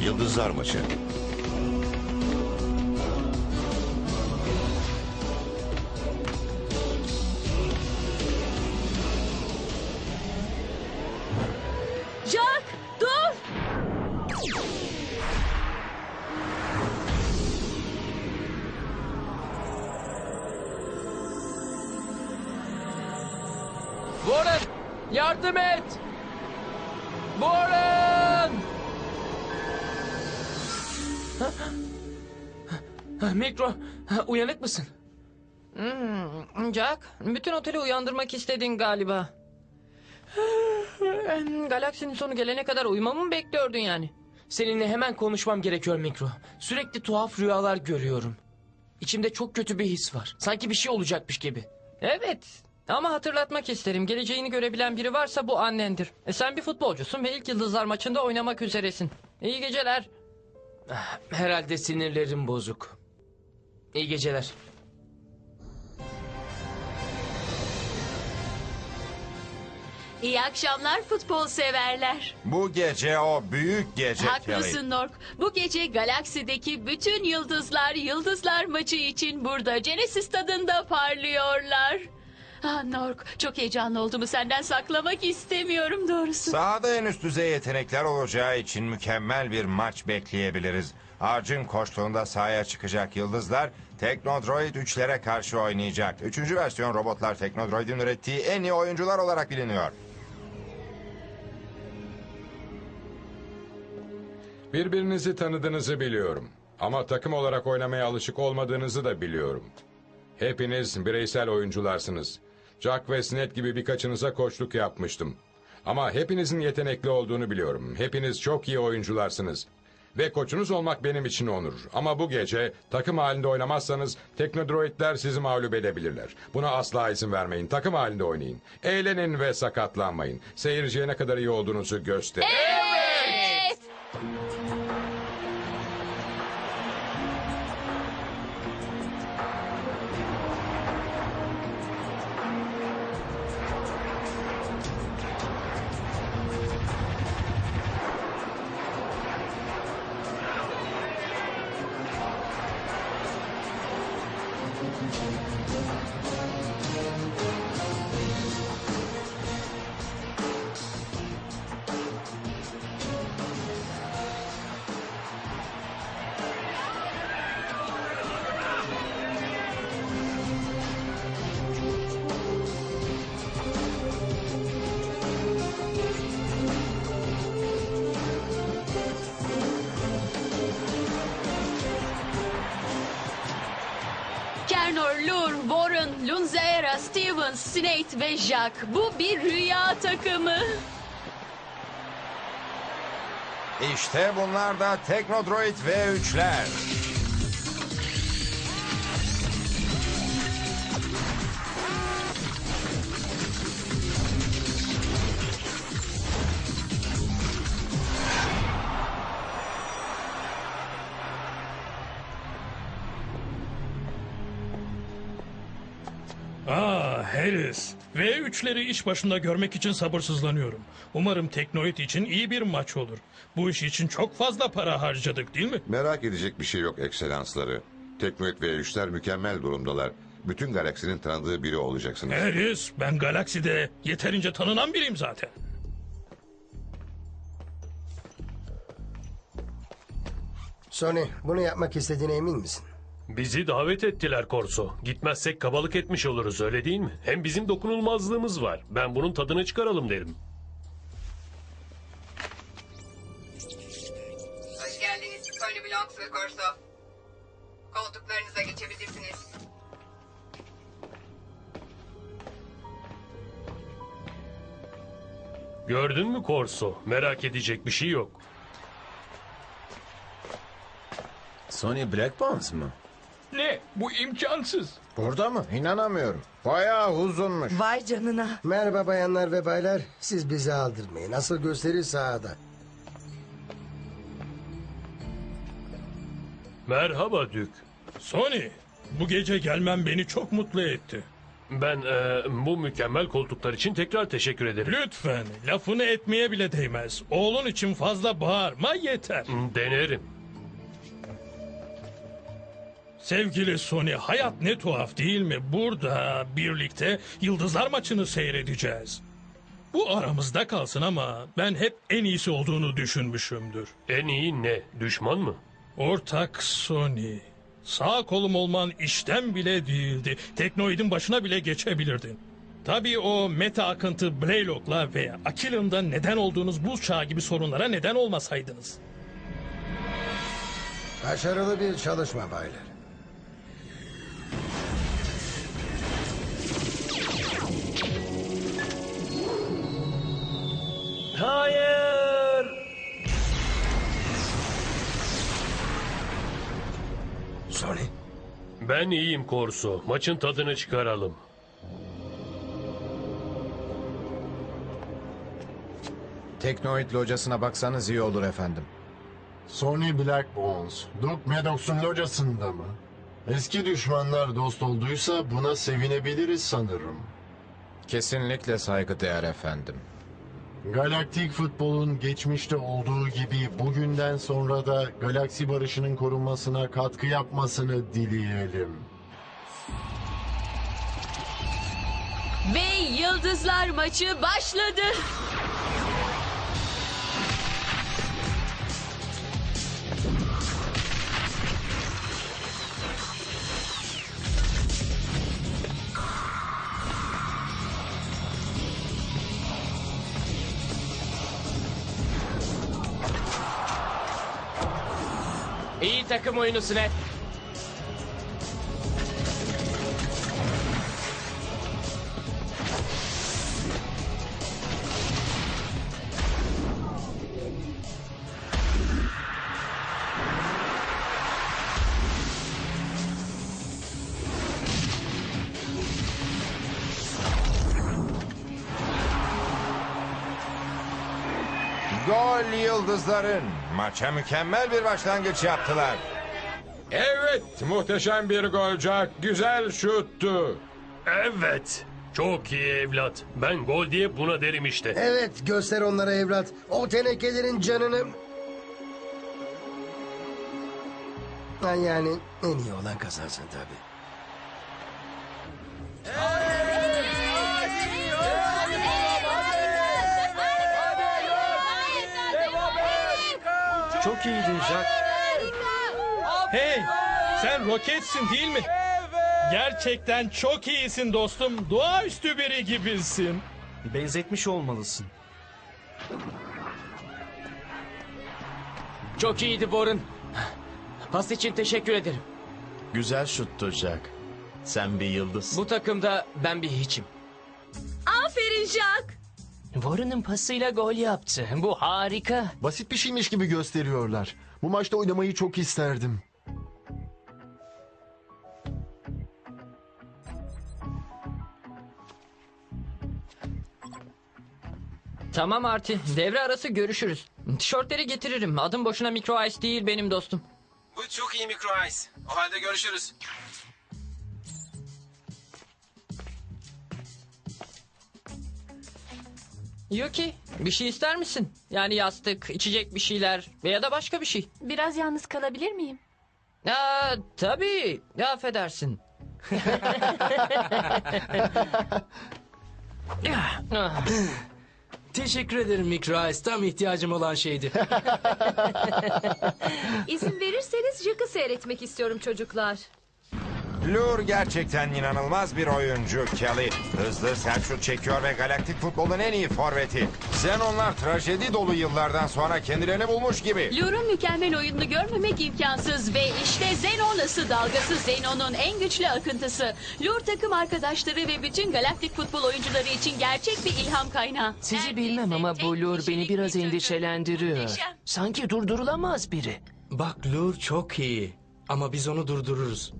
Yıldızlar maçı. Jack, bütün oteli uyandırmak istedin galiba. Galaksinin sonu gelene kadar uyumamı mı bekliyordun yani? Seninle hemen konuşmam gerekiyor Mikro. Sürekli tuhaf rüyalar görüyorum. İçimde çok kötü bir his var. Sanki bir şey olacakmış gibi. Evet, ama hatırlatmak isterim. Geleceğini görebilen biri varsa bu annendir. E sen bir futbolcusun ve ilk yıldızlar maçında oynamak üzeresin. İyi geceler. Herhalde sinirlerim bozuk. İyi geceler. İyi akşamlar futbol severler. Bu gece o büyük gece Kelly. Haklısın Nork. Bu gece galaksideki bütün yıldızlar yıldızlar maçı için burada Genesis stadında parlıyorlar. Ah Nork çok heyecanlı olduğumu senden saklamak istemiyorum doğrusu. Sahada en üst düzey yetenekler olacağı için mükemmel bir maç bekleyebiliriz. Arjun koçluğunda sahaya çıkacak yıldızlar Teknodroid 3'lere karşı oynayacak. Üçüncü versiyon robotlar Teknodroid'in ürettiği en iyi oyuncular olarak biliniyor. Birbirinizi tanıdığınızı biliyorum. Ama takım olarak oynamaya alışık olmadığınızı da biliyorum. Hepiniz bireysel oyuncularsınız. Jack ve Sned gibi birkaçınıza koçluk yapmıştım. Ama hepinizin yetenekli olduğunu biliyorum. Hepiniz çok iyi oyuncularsınız. Ve koçunuz olmak benim için onur. Ama bu gece takım halinde oynamazsanız teknodroidler sizi mağlup edebilirler. Buna asla izin vermeyin. Takım halinde oynayın. Eğlenin ve sakatlanmayın. Seyirciye ne kadar iyi olduğunuzu gösterin. Evet. Stevens, Snake ve Jack. Bu bir rüya takımı. İşte bunlar da Teknodroid V3'ler. Harris. V3'leri iş başında görmek için sabırsızlanıyorum. Umarım Teknoid için iyi bir maç olur. Bu iş için çok fazla para harcadık değil mi? Merak edecek bir şey yok ekselansları. Teknoid ve üçler mükemmel durumdalar. Bütün galaksinin tanıdığı biri olacaksınız. Harris, ben galakside yeterince tanınan biriyim zaten. Sony, bunu yapmak istediğine emin misin? Bizi davet ettiler Korso. Gitmezsek kabalık etmiş oluruz öyle değil mi? Hem bizim dokunulmazlığımız var. Ben bunun tadını çıkaralım derim. Hoş geldiniz Tony Blanks ve Corso. Koltuklarınıza geçebilirsiniz. Gördün mü Korso? Merak edecek bir şey yok. Sony Black Bones mı? Ne? Bu imkansız. Burada mı? İnanamıyorum. Bayağı uzunmuş. Vay canına. Merhaba bayanlar ve baylar. Siz bizi aldırmayın. Asıl gösteri sahada. Merhaba Dük. Sony, bu gece gelmen beni çok mutlu etti. Ben e, bu mükemmel koltuklar için tekrar teşekkür ederim. Lütfen lafını etmeye bile değmez. Oğlun için fazla bağırma yeter. Denerim. Sevgili Sony hayat ne tuhaf değil mi? Burada birlikte Yıldızlar maçını seyredeceğiz. Bu aramızda kalsın ama ben hep en iyisi olduğunu düşünmüşümdür. En iyi ne? Düşman mı? Ortak Sony. Sağ kolum olman işten bile değildi. Teknoid'in başına bile geçebilirdin. Tabii o meta akıntı Blaylock'la ve Akilon'da neden olduğunuz buz çağı gibi sorunlara neden olmasaydınız. Başarılı bir çalışma baylar. Hayır. Sony. Ben iyiyim Korso. Maçın tadını çıkaralım. Teknoid locasına baksanız iyi olur efendim. Sony Black Bones, Doug Maddox'un locasında mı? Eski düşmanlar dost olduysa buna sevinebiliriz sanırım. Kesinlikle saygıdeğer efendim. Galaktik futbolun geçmişte olduğu gibi bugünden sonra da galaksi barışının korunmasına katkı yapmasını dileyelim. Ve Yıldızlar maçı başladı. Takım oyunu. Gol yıldızların. Maça mükemmel bir başlangıç yaptılar. Evet, muhteşem bir gol Jack. Güzel şuttu. Evet. Çok iyi evlat. Ben gol diye buna derim işte. Evet göster onlara evlat. O tenekelerin canını... Ha, Yani en iyi olan kazansın tabii. Çok iyiydin Jack. Hey sen roketsin değil mi? Gerçekten çok iyisin dostum. Doğaüstü biri gibisin. Benzetmiş olmalısın. Çok iyiydi Borun. Pas için teşekkür ederim. Güzel şuttu Jack. Sen bir yıldız. Bu takımda ben bir hiçim. Aferin Jack. Warren'ın pasıyla gol yaptı. Bu harika. Basit bir şeymiş gibi gösteriyorlar. Bu maçta oynamayı çok isterdim. Tamam Arti. Devre arası görüşürüz. Tişörtleri getiririm. Adım boşuna Micro Ice değil benim dostum. Bu çok iyi Micro Ice. O halde görüşürüz. Yuki bir şey ister misin? Yani yastık, içecek bir şeyler veya da başka bir şey. Biraz yalnız kalabilir miyim? Aa, tabii. Ya affedersin. Ah, Teşekkür ederim Micro Ice. Tam ihtiyacım olan şeydi. İzin verirseniz Jack'ı seyretmek istiyorum çocuklar. Lur gerçekten inanılmaz bir oyuncu Kelly. Hızlı sert şut çekiyor ve galaktik futbolun en iyi forveti. Xenonlar trajedi dolu yıllardan sonra kendilerini bulmuş gibi. Lure'un mükemmel oyununu görmemek imkansız ve işte Zenon ısı dalgası Zenon'un en güçlü akıntısı. Lure takım arkadaşları ve bütün galaktik futbol oyuncuları için gerçek bir ilham kaynağı. Sizi bilmem ama bu lure beni biraz endişelendiriyor. Sanki durdurulamaz biri. Bak lure çok iyi. Ama biz onu durdururuz.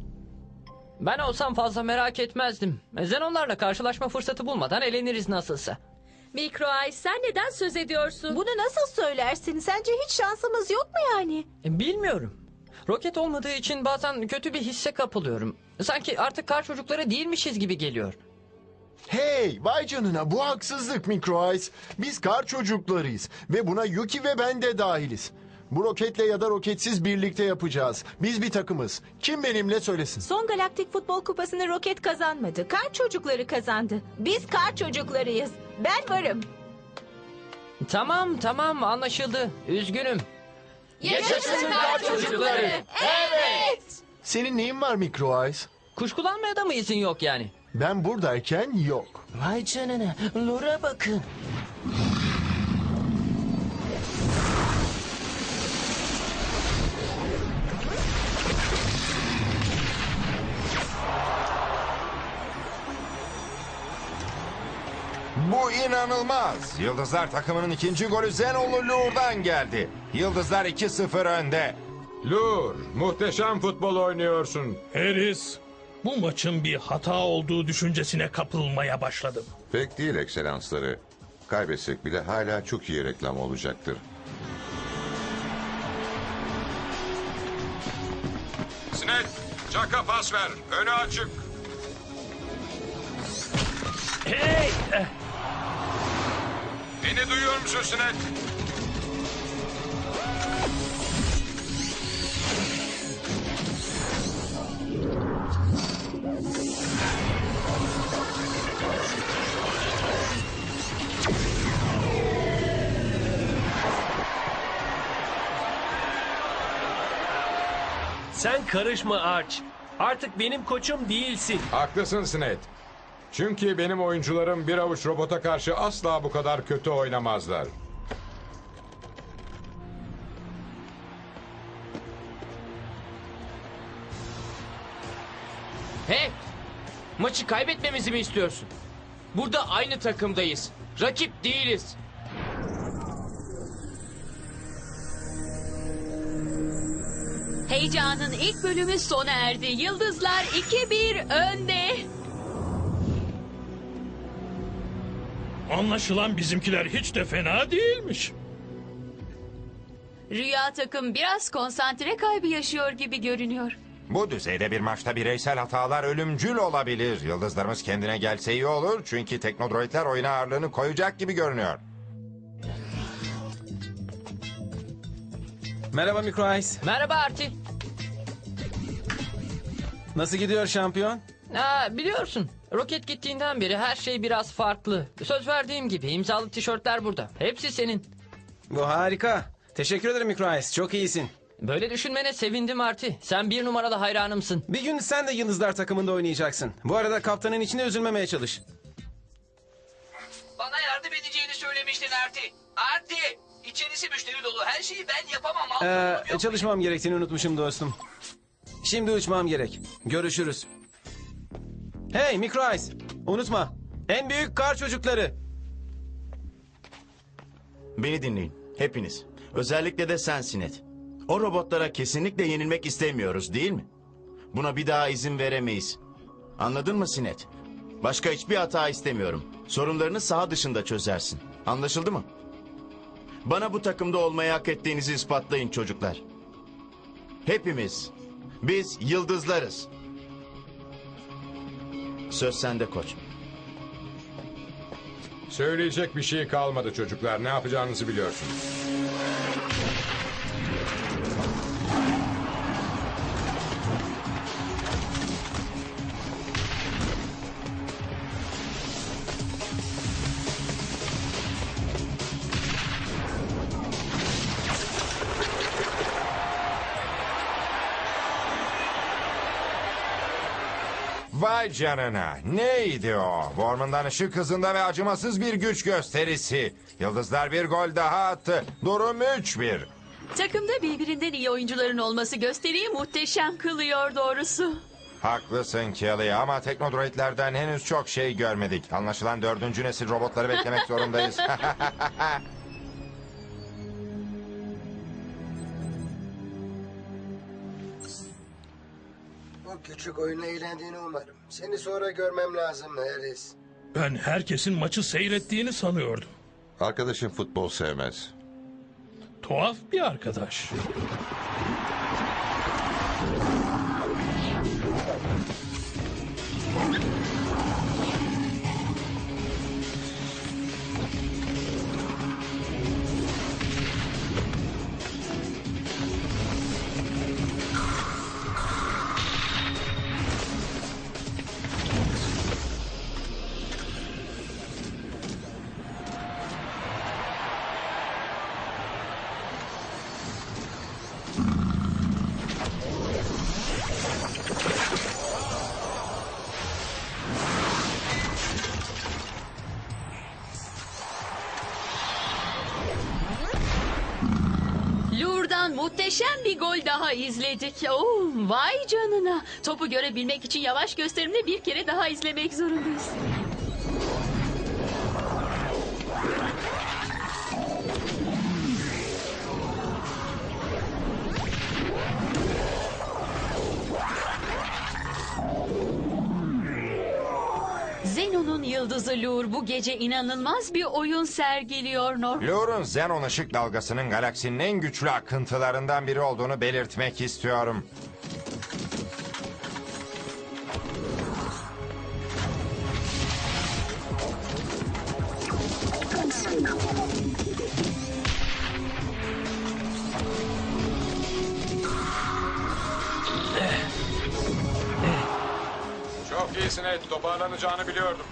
Ben olsam fazla merak etmezdim. Zenonlarla karşılaşma fırsatı bulmadan eleniriz nasılsa. Micro Ice sen neden söz ediyorsun? Bunu nasıl söylersin? Sence hiç şansımız yok mu yani? E, Bilmiyorum. Roket olmadığı için bazen kötü bir hisse kapılıyorum. Sanki artık kar çocukları değilmişiz gibi geliyor. Hey, vay canına bu haksızlık Micro Ice. Biz kar çocuklarıyız ve buna Yuki ve ben de dahiliz. Bu roketle ya da roketsiz birlikte yapacağız. Biz bir takımız. Kim benimle söylesin? Son Galaktik Futbol Kupası'nı roket kazanmadı. Kar çocukları kazandı. Biz kar çocuklarıyız. Ben varım. Tamam tamam anlaşıldı. Üzgünüm. Yaşasın kar çocukları. Evet. Senin neyin var Micro Ice? Kuşkulanmaya da mı izin yok yani? Ben buradayken yok. Vay canına. Lura bakın. İnanılmaz. Yıldızlar takımının ikinci golü Zenolu Lour'dan geldi. Yıldızlar 2-0 önde. Lur, muhteşem futbol oynuyorsun. Harris, bu maçın bir hata olduğu düşüncesine kapılmaya başladım. Pek değil ekselansları. Kaybetsek bile hala çok iyi reklam olacaktır. Sinet, Çaka pas ver. Önü açık. Hey! Beni duyuyor musun Sinet? Sen karışma Arch. Artık benim koçum değilsin. Haklısın Sinet. Çünkü benim oyuncularım bir avuç robota karşı asla bu kadar kötü oynamazlar. Hey! Maçı kaybetmemizi mi istiyorsun? Burada aynı takımdayız. Rakip değiliz. Heyecanın ilk bölümü sona erdi. Yıldızlar 2-1 önde. Anlaşılan bizimkiler hiç de fena değilmiş. Rüya takım biraz konsantre kaybı yaşıyor gibi görünüyor. Bu düzeyde bir maçta bireysel hatalar ölümcül olabilir. Yıldızlarımız kendine gelse iyi olur. Çünkü teknodroidler oyuna ağırlığını koyacak gibi görünüyor. Merhaba Micro Ice. Merhaba Arti. Nasıl gidiyor şampiyon? Ha, biliyorsun roket gittiğinden beri her şey biraz farklı. Söz verdiğim gibi imzalı tişörtler burada. Hepsi senin. Bu harika. Teşekkür ederim Micro Ice. Çok iyisin. Böyle düşünmene sevindim Arti. Sen bir numaralı hayranımsın. Bir gün sen de Yıldızlar takımında oynayacaksın. Bu arada kaptanın içinde üzülmemeye çalış. Bana yardım edeceğini söylemiştin Arti. Arti! İçerisi müşteri dolu. Her şeyi ben yapamam. Ee, çalışmam gerektiğini unutmuşum dostum. Şimdi uçmam gerek. Görüşürüz. Hey Micro Ice. Unutma. En büyük kar çocukları. Beni dinleyin. Hepiniz. Özellikle de sen Sinet. O robotlara kesinlikle yenilmek istemiyoruz değil mi? Buna bir daha izin veremeyiz. Anladın mı Sinet? Başka hiçbir hata istemiyorum. Sorunlarını saha dışında çözersin. Anlaşıldı mı? Bana bu takımda olmayı hak ettiğinizi ispatlayın çocuklar. Hepimiz. Biz yıldızlarız. Söz sende koç. Söyleyecek bir şey kalmadı çocuklar. Ne yapacağınızı biliyorsunuz. Vay canına. Neydi o? Borman'dan ışık hızında ve acımasız bir güç gösterisi. Yıldızlar bir gol daha attı. Durum 3-1. Takımda birbirinden iyi oyuncuların olması gösteriyi muhteşem kılıyor doğrusu. Haklısın Kelly ama teknodroidlerden henüz çok şey görmedik. Anlaşılan dördüncü nesil robotları beklemek zorundayız. Bu küçük oyunla eğlendiğini umarım. Seni sonra görmem lazım Harris. Ben herkesin maçı seyrettiğini sanıyordum. Arkadaşım futbol sevmez. Tuhaf bir arkadaş. Daha izledik. Oo, vay canına. Topu görebilmek için yavaş gösterimde bir kere daha izlemek zorundayız. Zenon'un yıldızı Lur bu gece inanılmaz bir oyun sergiliyor Nor. Lure'un Xenon ışık dalgasının galaksinin en güçlü akıntılarından biri olduğunu belirtmek istiyorum. Toparlanacağını biliyordum.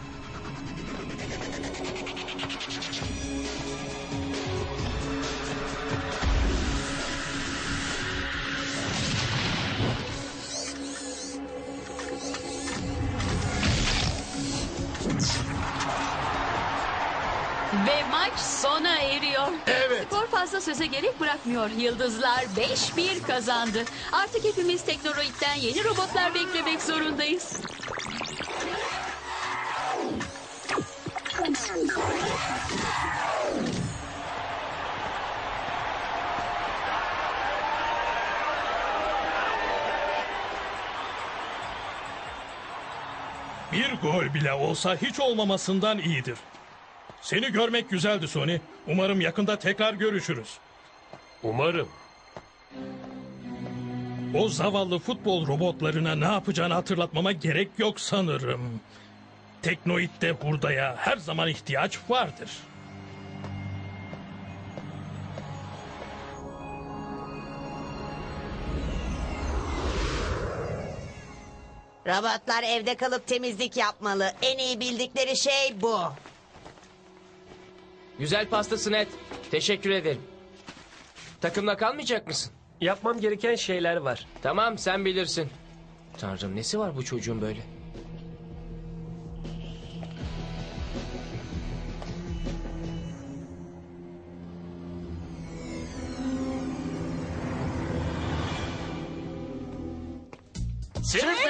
Ve maç sona eriyor. Evet. Skor fazla söze gerek bırakmıyor. Yıldızlar 5-1 kazandı. Artık hepimiz Teknoroid'den yeni robotlar beklemek zorundayız. Gol bile olsa hiç olmamasından iyidir. Seni görmek güzeldi Sony. Umarım yakında tekrar görüşürüz. Umarım. O zavallı futbol robotlarına ne yapacağını hatırlatmama gerek yok sanırım. Teknoid'de hurdaya her zaman ihtiyaç vardır. Robotlar evde kalıp temizlik yapmalı. En iyi bildikleri şey bu. Güzel pastası net. Teşekkür ederim. Takımda kalmayacak mısın? Yapmam gereken şeyler var. Tamam sen bilirsin. Tanrım nesi var bu çocuğun böyle? Sürpriz!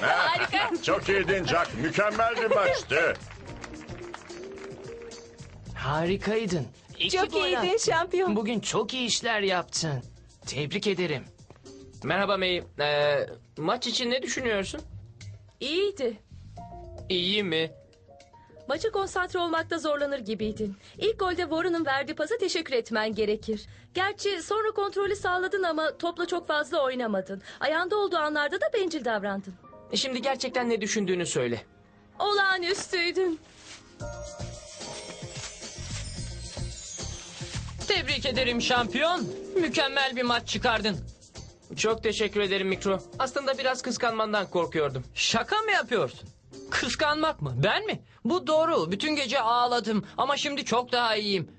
Harika. Çok iyiydin Jack. Mükemmel bir maçtı. Harikaydın. İki Çok gol iyiydin attın. şampiyon. Bugün çok iyi işler yaptın. Tebrik ederim. Merhaba May. Ee, maç için ne düşünüyorsun? İyiydi. İyi mi? Maça konsantre olmakta zorlanır gibiydin. İlk golde Warren'ın verdiği pasa teşekkür etmen gerekir. Gerçi sonra kontrolü sağladın ama topla çok fazla oynamadın. Ayağında olduğu anlarda da bencil davrandın. E Şimdi gerçekten ne düşündüğünü söyle. Olağanüstüydün. Tebrik ederim şampiyon. Mükemmel bir maç çıkardın. Çok teşekkür ederim Mikro. Aslında biraz kıskanmandan korkuyordum. Şaka mı yapıyorsun? Kıskanmak mı? Ben mi? Bu doğru. Bütün gece ağladım ama şimdi çok daha iyiyim.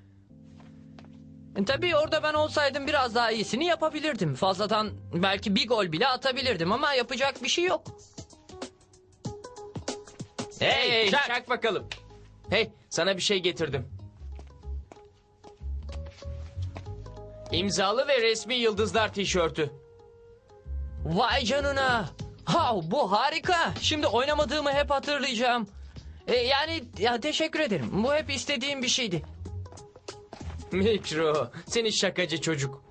E, Tabii orada ben olsaydım biraz daha iyisini yapabilirdim. Fazladan belki bir gol bile atabilirdim ama yapacak bir şey yok. Hey, Hey, çak. çak. bakalım. Hey, sana bir şey getirdim. İmzalı ve resmi yıldızlar tişörtü. Vay canına. Ha, bu harika. Şimdi oynamadığımı hep hatırlayacağım. E, yani ya teşekkür ederim. Bu hep istediğim bir şeydi. Mikro, seni şakacı çocuk.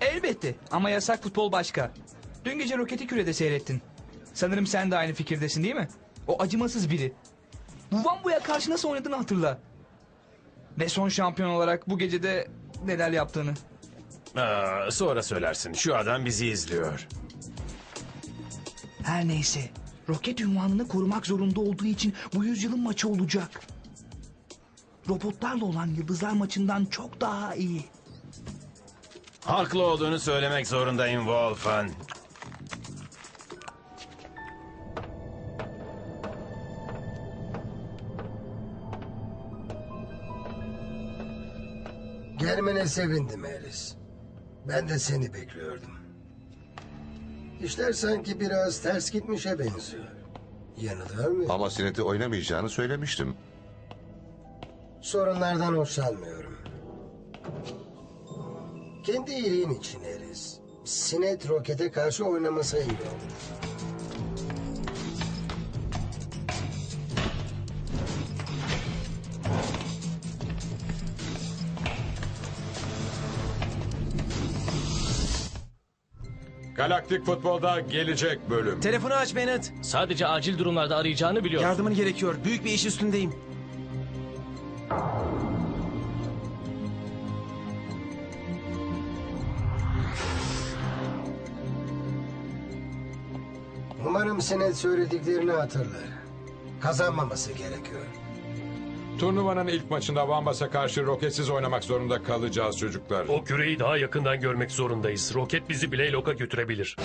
Elbette ama yasak futbol başka. Dün gece Roketi Küre'de seyrettin. Sanırım sen de aynı fikirdesin değil mi? O acımasız biri. Wambu'ya karşı nasıl oynadığını hatırla. Ve son şampiyon olarak bu gecede neler yaptığını. Aa, sonra söylersin. Şu adam bizi izliyor. Her neyse. Roket ünvanını korumak zorunda olduğu için bu yüzyılın maçı olacak. Robotlarla olan Yıldızlar maçından çok daha iyi. Haklı olduğunu söylemek zorundayım Wolfen. Gelmene sevindim Alice. Ben de seni bekliyordum. İşler sanki biraz ters gitmişe benziyor. Yanılıyor muyum? Ama Sinet'i oynamayacağını söylemiştim. Sorunlardan hoşlanmıyorum. Kendi iyiliğin için Eris. Sinet rokete karşı oynaması iyi olur. Galaktik Futbol'da gelecek bölüm. Telefonu aç Bennett. Sadece acil durumlarda arayacağını biliyorum. Yardımın gerekiyor. Büyük bir iş üstündeyim. Umarım Sinet söylediklerini hatırlar. Kazanmaması gerekiyor. Turnuvanın ilk maçında Vambas'a karşı roketsiz oynamak zorunda kalacağız çocuklar. O küreyi daha yakından görmek zorundayız. Roket bizi Blaylock'a götürebilir.